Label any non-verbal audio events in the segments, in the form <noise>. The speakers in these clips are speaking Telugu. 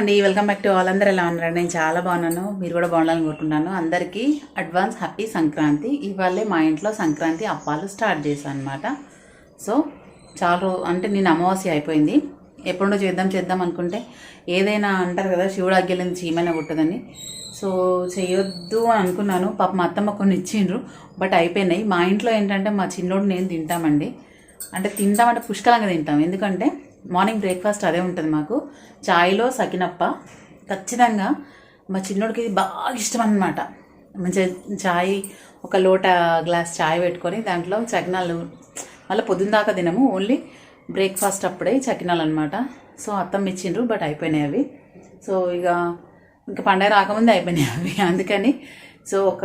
అండి. వెల్కమ్ బ్యాక్ టు ఆల్ అందరూ ఎలా ఉన్నారు నేను చాలా బాగున్నాను. మీరు కూడా బాగుండాలని కోరుకుంటున్నాను. అందరికీ అడ్వాన్స్ హ్యాపీ సంక్రాంతి. ఇవాళే మా ఇంట్లో సంక్రాంతి అప్పాలు స్టార్ట్ చేశాను అనమాట సో చాలా అంటే నేను అమావాస్య అయిపోయింది. ఎప్పుడో చేద్దాం చేద్దాం అనుకుంటే ఏదైనా అంటారు కదా శివుడు ఆజ్ఞలేని చీమైనా కొట్టదని సో చేయొద్దు అని అనుకున్నాను. పాప మా అత్తమ్మ కొన్ని ఇచ్చిండ్రు బట్ అయిపోయినాయి. మా ఇంట్లో ఏంటంటే మా చిన్నోడు నేను తింటామండి. అంటే తింటామంటే పుష్కలంగా తింటాం. ఎందుకంటే మార్నింగ్ బ్రేక్ఫాస్ట్ అదే ఉంటుంది మాకు. చాయ్లో సకినప్ప. ఖచ్చితంగా మా చిన్నోడికి ఇది బాగా ఇష్టం అనమాట మంచిగా చాయ్ ఒక లోట గ్లాస్ చాయ్ పెట్టుకొని దాంట్లో చకినాలు మళ్ళీ పొద్దున్న దాకా తినము. ఓన్లీ బ్రేక్ఫాస్ట్ అప్పుడే చకినాలు అనమాట సో అత్తమ్మ ఇచ్చిండ్రు బట్ అయిపోయినాయి అవి. సో ఇక ఇంకా పండగ రాకముందే అయిపోయినాయి అవి. <laughs> అందుకని సో ఒక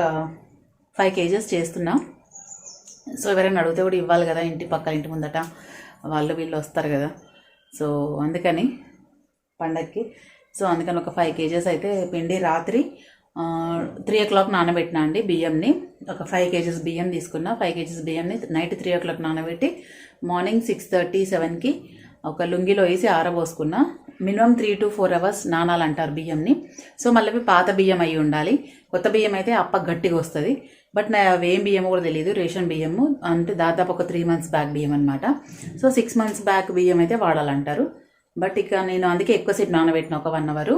ఫైవ్ కేజెస్ చేస్తున్నాం. సో ఎవరైనా అడిగితే కూడా ఇవ్వాలి కదా ఇంటి పక్కన ఇంటి ముందట. వాళ్ళు వీళ్ళు వస్తారు కదా. సో అందుకని పండగకి సో అందుకని ఒక ఫైవ్ కేజెస్ అయితే పిండి రాత్రి త్రీ ఓ క్లాక్ నానబెట్టినా అండి బియ్యంని. ఒక ఫైవ్ కేజెస్ బియ్యం తీసుకున్నా ఫైవ్ కేజెస్ బియ్యంని నైట్ త్రీ ఓ క్లాక్ నానబెట్టి మార్నింగ్ సిక్స్ థర్టీ సెవెన్కి ఒక లుంగిలో వేసి ఆరబోసుకున్నా. Minimum three to four hours నానాలంటారు బియ్యంని. సో మళ్ళీ పాత బియ్యం అయి ఉండాలి. కొత్త బియ్యం అయితే అప్ప గట్టిగా వస్తుంది. బట్ నా ఏం బియ్యమో కూడా తెలియదు రేషన్ బియ్యము అంటే దాదాపు ఒక త్రీ మంత్స్ బ్యాక్ బియ్యం అనమాట సో సిక్స్ మంత్స్ బ్యాక్ బియ్యం అయితే వాడాలంటారు. బట్ ఇక నేను అందుకే ఎక్కువసేపు నానబెట్టిన ఒక వన్ అవరు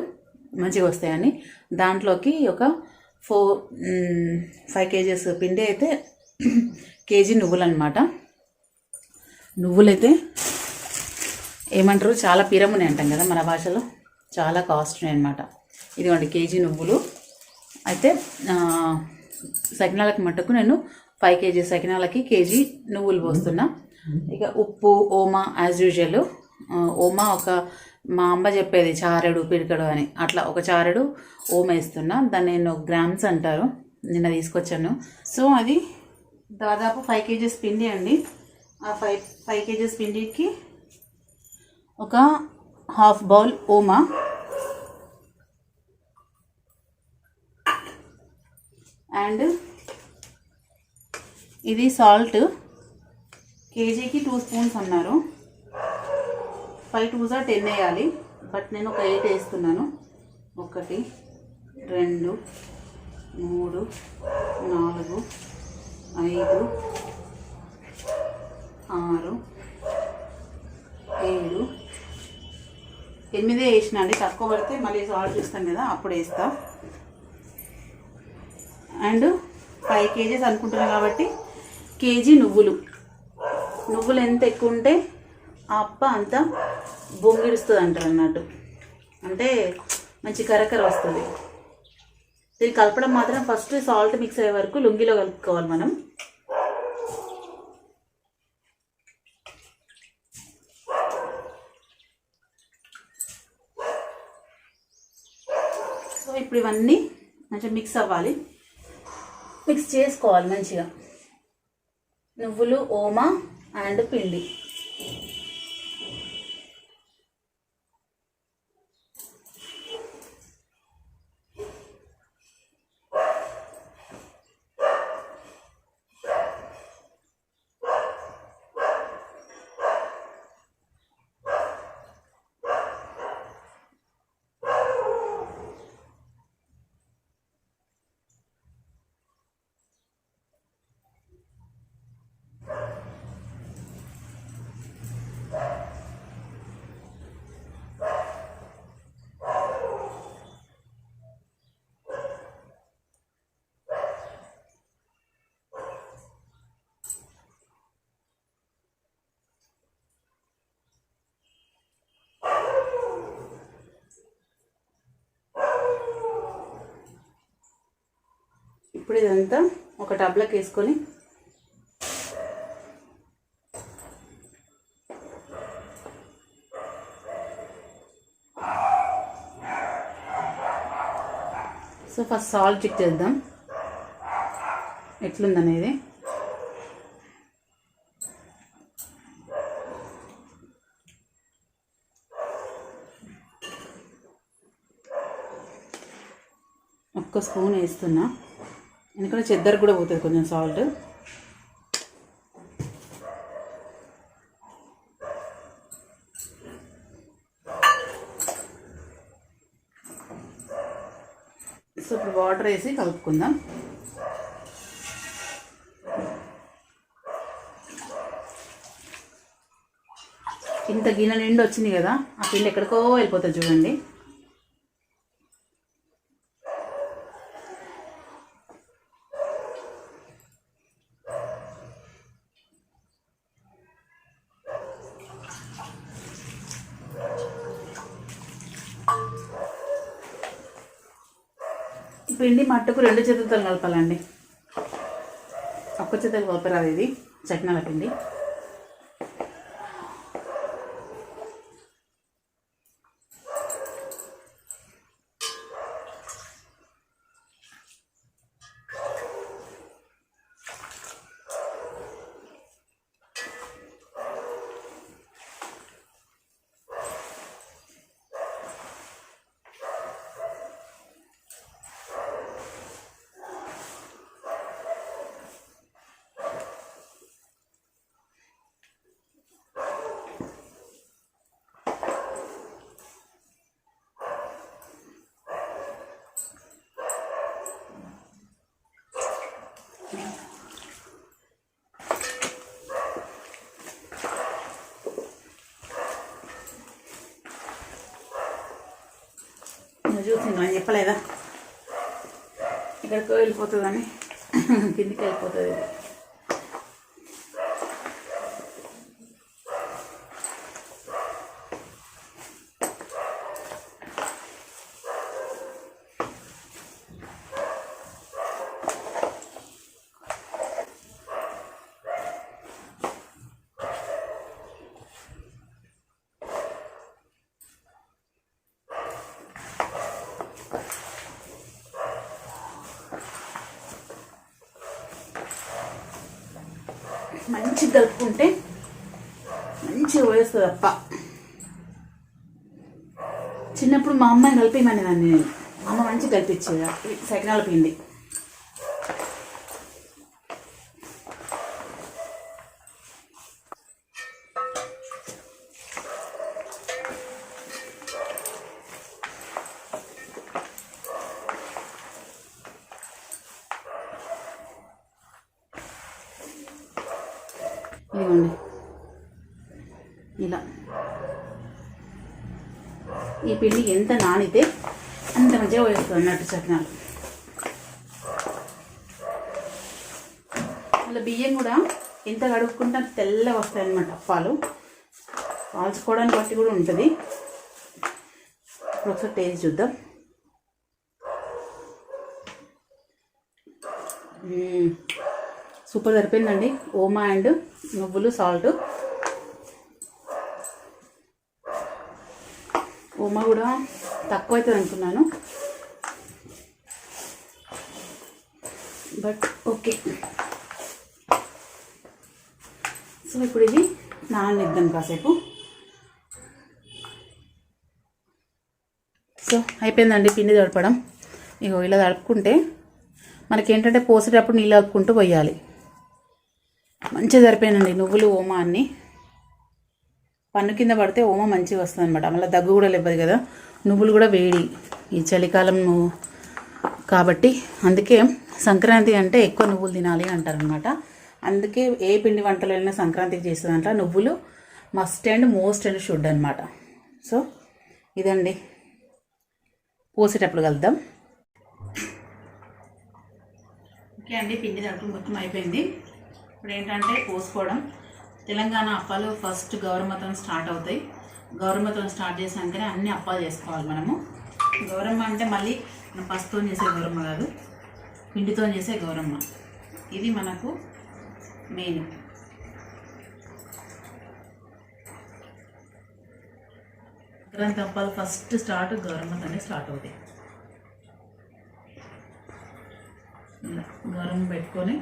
మంచిగా వస్తాయని. దాంట్లోకి ఒక ఫోర్ ఫైవ్ కేజెస్ పిండి అయితే <clears throat> కేజీ నువ్వులు అనమాట నువ్వులైతే ఏమంటారు? చాలా పిరమునే అంటాం కదా మన భాషలో. చాలా కాస్ట్ అనమాట ఇదిగోండి కేజీ నువ్వులు. అయితే సకినాలకు మట్టుకు నేను ఫైవ్ కేజీ సకినాలకి కేజీ నువ్వులు పోస్తున్నా. ఇక ఉప్పు ఓమా యాజ్ యూజువల్ ఓమా ఒక మా అమ్మ చెప్పేది చారెడు పిడికడు అని. అట్లా ఒక చారెడు ఓమ వేస్తున్నా. దాన్ని నేను గ్రామ్స్ అంటారు. నిన్న తీసుకొచ్చాను. సో అది దాదాపు ఫైవ్ కేజీస్ పిండి అండి. ఆ ఫైవ్ ఫైవ్ కేజీస్ పిండికి ఒక హాఫ్ బౌల్ ఓమా. అండ్ ఇది సాల్ట్. కేజీకి టూ స్పూన్స్ అన్నారు. ఫైవ్ టూజా టెన్ వేయాలి. బట్ నేను ఒక ఎయిట్ వేస్తున్నాను. ఒకటి రెండు మూడు నాలుగు ఐదు ఆరు ఏడు. ఎనిమిదే వేసిన అండి. తక్కువ పడితే మళ్ళీ సాల్ట్ చూస్తాం కదా అప్పుడు వేస్తాను అండ్ ఫైవ్ కేజీస్ అనుకుంటున్నాను కాబట్టి కేజీ నువ్వులు. నువ్వులు ఎంత ఎక్కువ ఉంటే ఆ అప్ప అంత బొంగిడుస్తుంది అంటారు అన్నట్టు. అంటే మంచి కరకర వస్తుంది. దీన్ని కలపడం మాత్రం ఫస్ట్ సాల్ట్ మిక్స్ అయ్యే వరకు లుంగిలో కలుపుకోవాలి మనం. సో ఇప్పుడు ఇవన్నీ మంచిగా మిక్స్ అవ్వాలి. మిక్స్ చేసుకోవాలి మంచిగా. నువ్వులు ఓమా అండ్ పిండి. ఇప్పుడు ఇదంతా ఒక టబ్లోకి వేసుకొని సో ఫస్ట్ సాల్ట్ చెక్ చేద్దాం. ఎట్లుందనేది? ఒక్క స్పూన్ వేస్తున్నా. ఎందుకంటే చెద్దరు కూడా పోతుంది కొంచెం సాల్ట్. సో ఇప్పుడు వాటర్ వేసి కలుపుకుందాం. ఇంత గిన్నె నిండి వచ్చింది కదా ఆ పిండి ఎక్కడికో వెళ్ళిపోతుంది చూడండి. పిండి మట్టుకు రెండు చేతులతో కలపాలండి. ఒక్క చేతులు కలపరాదు ఇది. చట్నాల పిండి. చూసింది అని చెప్పలేదా ఇక్కడికో వెళ్ళిపోతుందని కిందికి వెళ్ళిపోతుంది ఇది. మంచిగా కలుపుకుంటే మంచిగా పోయేస్తుంది అప్ప. చిన్నప్పుడు మా అమ్మాయిని కలిపేయమని దాన్ని నేను. మా అమ్మ మంచిగా కలిపించేది సెకండ్ పిండి. ఇవ్వండి ఇలా. ఈ పిండి ఎంత నానితే అంత మంచిగా వేస్తుంది అన్నట్టు చట్నాలు. అలా బియ్యం కూడా ఎంత కడుక్కుంటే అంత తెల్లగా వస్తాయి అన్నమాట అప్పాలు. కాల్చుకోవడానికి బట్టి కూడా ఉంటుంది. ఇప్పుడు ఒకసారి టేస్ట్ చూద్దాం. సూపర్ సరిపోయిందండి. ఓమా అండ్ నువ్వులు సాల్ట్. ఓమా కూడా తక్కువ అవుతుంది అనుకున్నాను. But okay. సో ఇప్పుడు ఇది నాననిద్దాం కాసేపు. సో అయిపోయిందండి పిండి తడపడం. ఇగో ఇలా తడుపుకుంటే మనకేంటంటే పోసేటప్పుడు నీళ్ళు కలుపుకుంటూ పోయాలి. మంచిగా సరిపోయినండి నువ్వులు ఓమా అన్ని. పన్ను కింద పడితే ఓమ మంచిగా వస్తుంది అనమాట మళ్ళీ దగ్గు కూడా లేవదు కదా. నువ్వులు కూడా వేడి. ఈ చలికాలం నువ్వు. కాబట్టి అందుకే సంక్రాంతి అంటే ఎక్కువ నువ్వులు తినాలి అంటారనమాట అందుకే ఏ పిండి వంటలు వెళ్ళినా సంక్రాంతికి చేసేదంట నువ్వులు must and most and should అనమాట సో ఇదండి. పోసేటప్పుడు కలుద్దాం. ఓకే అండి పిండి తడుపు మొత్తం అయిపోయింది. ఇప్పుడు ఏంటంటే పోసుకోవడం తెలంగాణ అప్పాలు ఫస్ట్ గౌరమ్మతం స్టార్ట్ అవుతాయి. గౌరమ్మతం స్టార్ట్ చేసాకనే అన్ని అప్పాలు చేసుకోవాలి మనము. గౌరమ్మ అంటే మళ్ళీ మనం పసుతో చేసే గౌరమ్మ కాదు పిండితో చేసే గౌరమ్మ. ఇది మనకు మెయిన్ సంక్రాంతి అప్పాలు ఫస్ట్ స్టార్ట్ గౌరమ్మతోనే స్టార్ట్ అవుతాయి. గౌరమ్మ పెట్టుకొని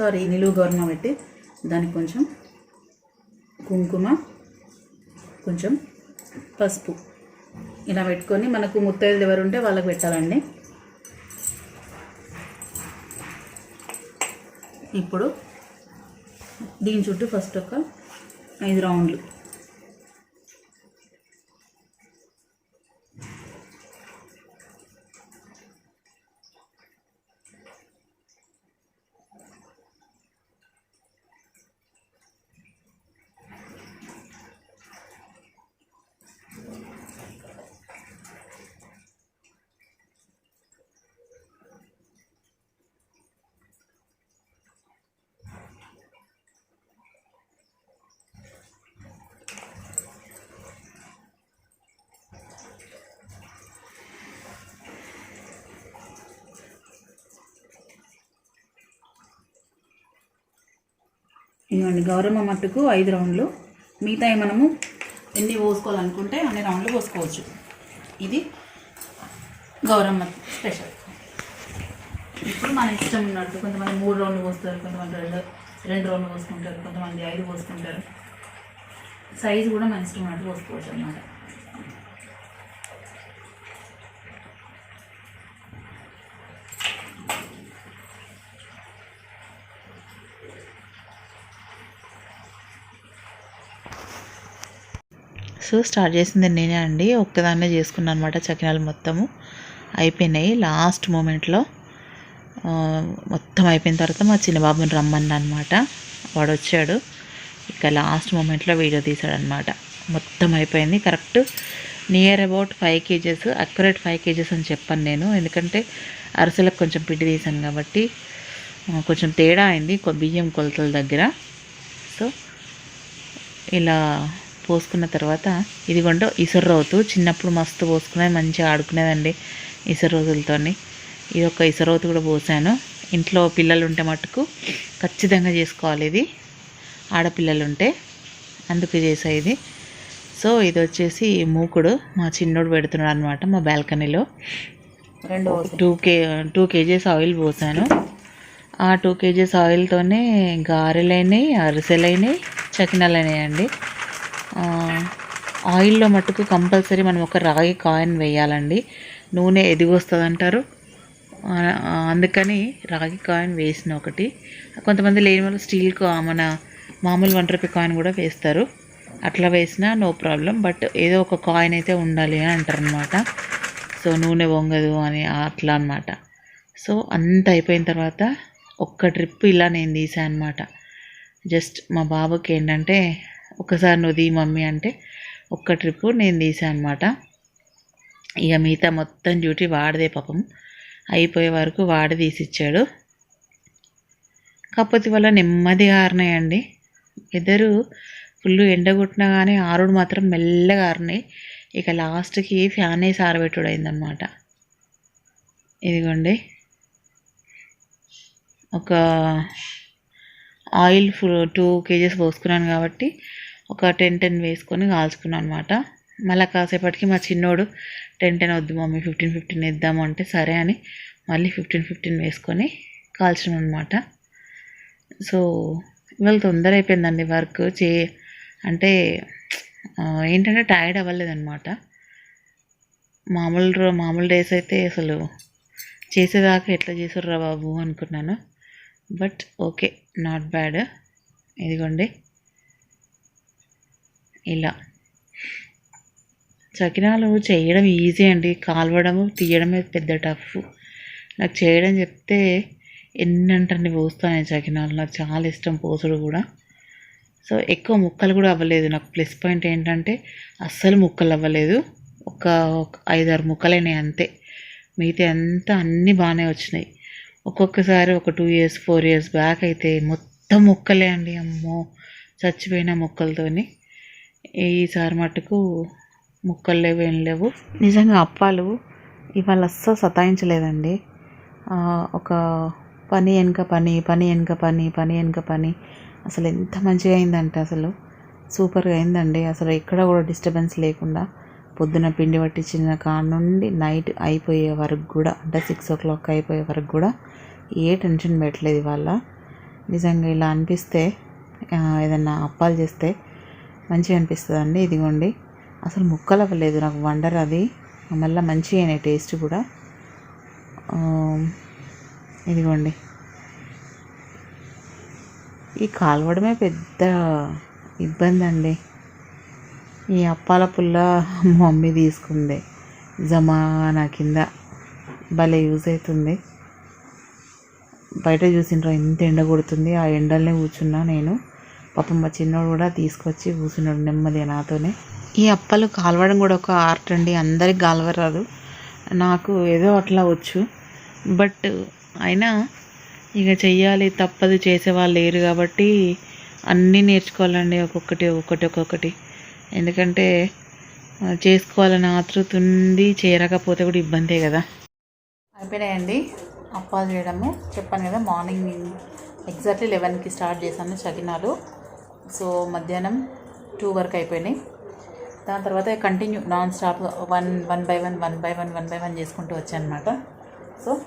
సారీ నిలువు గౌరమ్మ పెట్టి దానికి కొంచెం కుంకుమ కొంచెం పసుపు ఇలా పెట్టుకొని మనకు ముత్తైదులు ఎవరు ఉంటే వాళ్ళకి పెట్టాలండి. ఇప్పుడు దీని చుట్టూ ఫస్ట్ ఒక ఐదు రౌండ్లు. ఇదిగోండి గౌరమ్మ మట్టుకు ఐదు రౌండ్లు. మిగతాయి మనము ఎన్ని పోసుకోవాలనుకుంటే అన్ని రౌండ్లు పోసుకోవచ్చు. ఇది గౌరమ్మ స్పెషల్. ఇప్పుడు మన ఇష్టం ఉన్నట్టు కొంతమంది మూడు రౌండ్లు పోస్తారు కొంతమంది రెండు రెండు రౌండ్లు పోసుకుంటారు కొంతమంది ఐదు పోసుకుంటారు. సైజు కూడా మన ఇష్టం ఉన్నట్టు పోసుకోవచ్చు అన్నమాట. సో స్టార్ట్ చేసింది నేనే అండి. ఒక్కదాన్నే చేసుకున్నాను అనమాట చకినాలు మొత్తము. అయిపోయినాయి లాస్ట్ మూమెంట్లో. మొత్తం అయిపోయిన తర్వాత మా చిన్న బాబుని రమ్మన్నా అనమాట వాడు వచ్చాడు ఇక లాస్ట్ మూమెంట్లో వీడియో తీశాడనమాట మొత్తం అయిపోయింది. Correct near about five kgs accurate five kgs అని చెప్పాను నేను. ఎందుకంటే అరిసెలకు కొంచెం పిండి తీసాను కాబట్టి కొంచెం తేడా అయింది. బియ్యం కొలతల దగ్గర. సో ఇలా పోసుకున్న తర్వాత ఇదిగోండి ఇసురు రోతు. చిన్నప్పుడు మస్తు పోసుకునేది మంచిగా ఆడుకునేదండి ఇసురు రోజులతోని. ఇది ఒక ఇసురోతు కూడా పోసాను. ఇంట్లో పిల్లలు ఉంటే మటుకు ఖచ్చితంగా చేసుకోవాలి ఇది. ఆడపిల్లలు ఉంటే అందుకు చేసా ఇది. సో ఇది వచ్చేసి మూకుడు. మా చిన్నోడు పెడుతున్నాడు అనమాట మా బాల్కనీలో. రెండు two K two kgs oil పోసాను. ఆ టూ కేజీస్ ఆయిల్తోనే గారెలైనాయి అరిసెలైనాయి చకినాలైనాయి అండి ఆయిల్లో మటుకు కంపల్సరీ మనం ఒక రాగి కాయిన్ వేయాలండి. నూనె ఎదిగొస్తుంది అంటారు అందుకని రాగి కాయిన్ వేసిన ఒకటి. కొంతమంది లేని వాళ్ళు స్టీల్ కా- మన మామూలు వన్ రూపీ కాయిన్ కూడా వేస్తారు. అట్లా వేసినా నో ప్రాబ్లం. బట్ ఏదో ఒక కాయిన్ అయితే ఉండాలి అని అంటారనమాట సో నూనె వంగదు అని అట్లా అనమాట సో అంత అయిపోయిన తర్వాత ఒక్క ట్రిప్ ఇలా నేను తీసాను అనమాట జస్ట్ మా బాబుకి ఏంటంటే ఒకసారి నువ్వు దీ మమ్మీ అంటే ఒక్క ట్రిప్పు నేను తీసాను అనమాట ఇక మిగతా మొత్తం డ్యూటీ వాడిదే పాపం. అయిపోయే వరకు వాడి తీసిచ్చాడు. కాకపోతే వల్ల నెమ్మదిగా ఆరినాయండి ఇద్దరు ఫుల్ ఎండగొట్టినా కానీ ఆరుడు మాత్రం మెల్లగా ఆరినాయి. ఇక లాస్ట్కి ఫ్యాన్ వేసి ఆరబెట్టుడు అయిందనమాట ఇదిగోండి. ఒక ఆయిల్ ఫు టూ కేజెస్ పోసుకున్నాను కాబట్టి ఒక టెన్ టెన్ వేసుకొని కాల్చుకున్నాను అనమాట మళ్ళీ కాసేపటికి మా చిన్నోడు టెన్ టెన్ వద్దు మమ్మీ ఫిఫ్టీన్ ఫిఫ్టీన్ వేద్దాము అంటే సరే అని మళ్ళీ ఫిఫ్టీన్ ఫిఫ్టీన్ వేసుకొని కాల్చడం అనమాట సో ఇవాళ తొందర అయిపోయిందండి వర్క్ చే అంటే ఏంటంటే టైర్డ్ అవ్వలేదన్నమాట మామూలు మామూలు డేస్ అయితే అసలు చేసేదాకా ఎట్లా చేసారురా బాబు అనుకున్నాను. But okay not bad. ఇదిగోండి. ఇలా చకినాలు చేయడం ఈజీ అండి కాలవడము తీయడమే పెద్ద టఫ్ నాకు చేయడం చెప్తే ఎన్ని అంటే పోస్తాను చకినాలు నాకు చాలా ఇష్టం పోసుడు కూడా సో ఎక్కువ ముక్కలు కూడా అవ్వలేదు నాకు ప్లస్ పాయింట్ ఏంటంటే అస్సలు ముక్కలు అవ్వలేదు ఒక ఒక ఐదారు ముక్కలైనాయి అంతే మిగతా అంతా అన్నీ బాగానే వచ్చినాయి ఒక్కొక్కసారి ఒక two years four years back అయితే మొత్తం ముక్కలే అండి అమ్మో చచ్చిపోయిన ముక్కలతోని ఈసారి మటుకు ముక్కలు లేవు ఏం లేవు. నిజంగా అప్పాలు ఇవాళ అస్సలు సతాయించలేదండి. ఒక పని వెనుక పని పని వెనుక పని పని వెనుక పని. అసలు ఎంత మంచిగా అయిందంటే అసలు. సూపర్గా అయిందండి. అసలు ఎక్కడ కూడా డిస్టర్బెన్స్ లేకుండా పొద్దున పిండి పట్టించిన కాడ నుండి నైట్ అయిపోయే వరకు కూడా అంటే సిక్స్ ఓ క్లాక్ అయిపోయే వరకు కూడా ఏ టెన్షన్ పెట్టలేదు ఇవాళ. నిజంగా ఇలా అనిపిస్తే ఏదన్నా అప్పాలు చేస్తే మంచిగా అనిపిస్తుంది అండి ఇదిగోండి. అసలు ముక్కలు అవ్వలేదు నాకు వండర్ అది. మళ్ళీ మంచిగా అయినాయి టేస్ట్ కూడా. ఇదిగోండి. ఈ కాలవడమే పెద్ద ఇబ్బంది అండి ఈ అప్పాల పుల్ల మమ్మీ తీసుకుంది. జమానా కింద భలే యూజ్ అవుతుంది బయట చూసిండ్రా ఎంత ఎండ కొడుతుంది. ఆ ఎండల్నే కూర్చున్నా నేను. పాపం మా చిన్నోడు కూడా తీసుకొచ్చి కూర్చున్నాడు నెమ్మదిగా నాతోనే. ఈ అప్పలు కాలవడం కూడా ఒక ఆర్ట్ అండి అందరికి కాలవరాదు. నాకు ఏదో అట్లా వచ్చు. బట్ అయినా ఇక చెయ్యాలి తప్పదు చేసేవాళ్ళు లేరు కాబట్టి అన్నీ నేర్చుకోవాలండి ఒక్కొక్కటి ఒక్కొక్కటి ఒక్కొక్కటి. ఎందుకంటే చేసుకోవాలని ఆతృత ఉంది కూడా ఇబ్బందే కదా. అయిపోయినాయండి అప్పాలు చేయడము. చెప్పాను కదా మార్నింగ్ ఎగ్జాక్ట్లీ లెవెన్కి స్టార్ట్ చేశాను చకినాలు. సో మధ్యాహ్నం టూ వరకు అయిపోయినాయి. దాని తర్వాత continue non stop one one by one one by one one by one చేసుకుంటూ వచ్చానమాట. అనమాట సో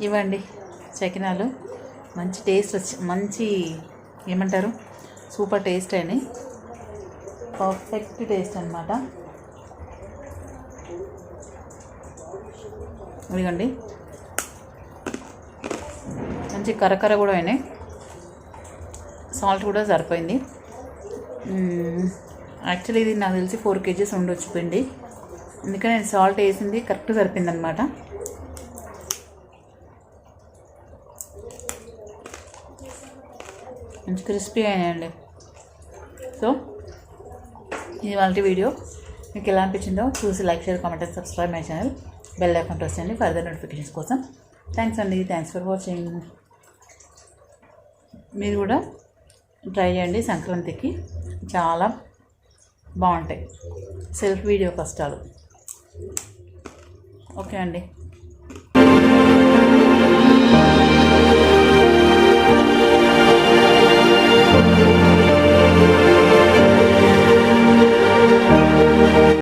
ఇవ్వండి చకినాలు. మంచి టేస్ట్ వచ్చి మంచి ఏమంటారు? సూపర్ టేస్ట్ అయినాయి పర్ఫెక్ట్ టేస్ట్ అనమాట ఇదిగోండి. మంచి కరకర కూడా అయినాయి. సాల్ట్ కూడా సరిపోయింది. యాక్చువల్లీ ఇది నాకు తెలిసి ఫోర్ కేజీస్ ఉండొచ్చు పిండి అందుకని నేను సాల్ట్ వేసింది కరెక్ట్ సరిపోయింది అనమాట మంచి క్రిస్పీ అయినాయండి. సో ఇది వాళ్ళ వీడియో. మీకు ఎలా అనిపించిందో చూసి like share comment and subscribe my channel. Bell icon press చేయండి ఫర్దర్ నోటిఫికేషన్స్ కోసం. థ్యాంక్స్ అండి. Thanks for watching. మీరు కూడా ట్రై చేయండి సంక్రాంతికి. చాలా బాగుంటాయి. సెల్ఫ్ వీడియో కష్టాలు. ఓకే అండి.